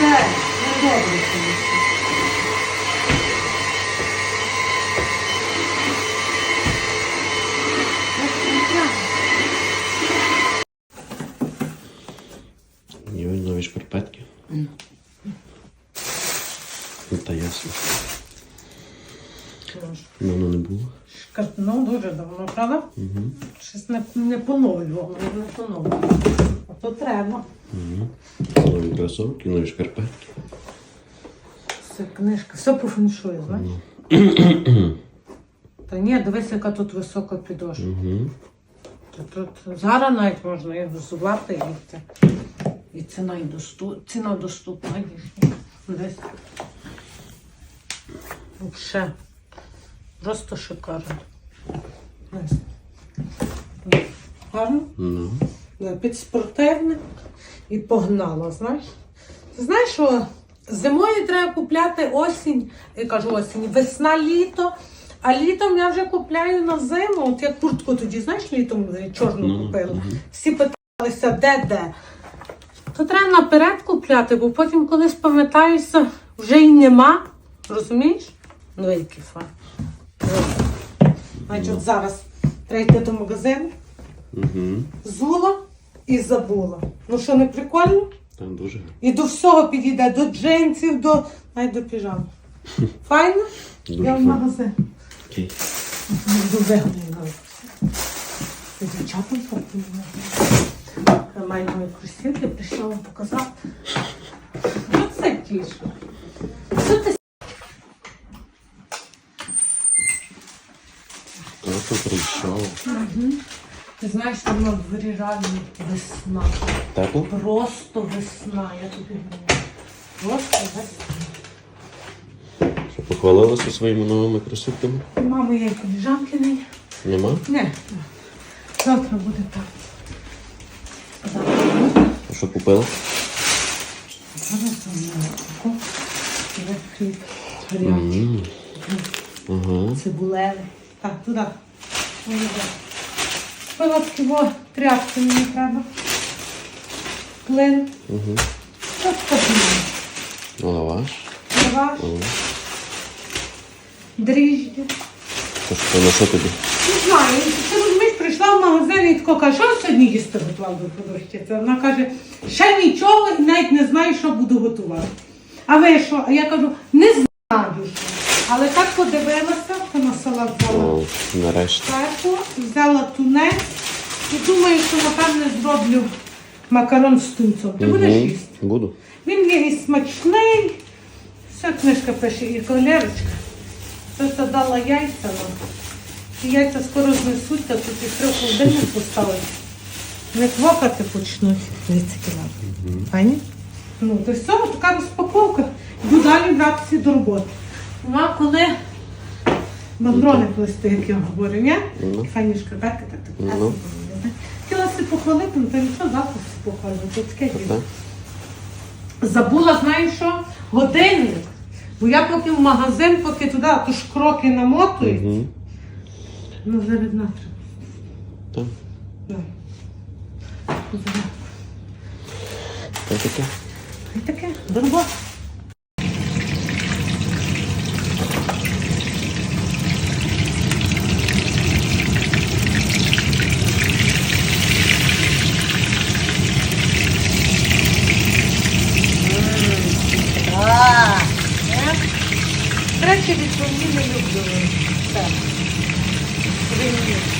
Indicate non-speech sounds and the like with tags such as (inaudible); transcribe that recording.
Не, не добре це все. Нові шкарпетки. Ну, та ясно. Давно не було. Шкарп- Ну, дуже давно, правда? Угу. Щось не, не поновлювало, не поновлювало. То треба. Угу. Нові кросовки, нові шкарпетки. Це книжка, все по феншую, знаєш? Та ні, дивись, яка тут висока підошва. Угу. Та Тут зараз навіть можна і взувати, і, це, і ціна, і досту, ціна доступна їхня. Десь. Взагалі. Просто шикарно. Гарно? Ну. Да, Під спортивне і погнала, знаєш. Ти знаєш, що зимою треба купляти осінь, я кажу осінь, весна, літо. А літом я вже купляю на зиму. От я куртку тоді, знаєш, літом е, чорну Ну, купила. Всі питалися, де де. То треба наперед купляти, бо потім, коли спам'ятаюся, вже й нема. Розумієш? Ну, який фан. Значить, от зараз треба йти до магазину Угу. зула і забула. Ну що, не прикольно? Там дуже. І до всього підійде, до джинсів, до навіть до піжами. Файно? Дуже Я в файно. магазин. Окей. Буду вигадаю. Дівчатам фотографую. Маю мої кросівки, прийшла вам показати. Що це тіше? Що ти Хто прийшов? Ти знаєш, що на дворі реально весна. Тепло? Просто весна, я тобі говорю. Просто весна. Що похвалилася своїми новими кросівками? Мами є коліжанки не. Нема? Не. Завтра буде так. Завтра буде. А що купила? Зараз там хліб. Гарячий. Ага. Цибулевий. Так, туди. Ой, Пилотки, во, тряпки мені треба. Плин. Угу. Що потрібно? Лаваш. Лаваш, О. дріжджі. То що, на що тобі? Не знаю, ти розумієш, прийшла в магазин і тако каже, що сьогодні їсти готував до продавщиці? Вона каже, ще нічого і навіть не знаю, що буду готувати. А ви що? А я кажу, не знаю. Але так подивилася, салат взяла О, нарешті. перку, взяла тунець і думаю, що напевне зроблю макарон з тунцом. Ти будеш їсти? Буду. Він є і смачний. Вся книжка пише, і кавалерочка. Це дала яйця. Ці яйця скоро знесуться, тут їх треба в холодильник (laughs) поставити. Не квакати почнуть. Пані? Ну, то все, така розпаковка. Йду далі братися до роботи. Ну, а коли бандрони плести, як я говорю, ні? Ну. Файні шкарпетки, так так. Ну. красиво буде. Хотіла си похвалити, ну то нічого завтра си похвалити. Це таке діло. Так? Забула, знаєш що? Годинник. Бо я поки в магазин, поки туди, а то ж кроки намотують. Угу. Ну, зараз на треба. Так. Давай. Зараз. Та таке. І таке, до роботи. речі від свині не люблю. Так. Свині.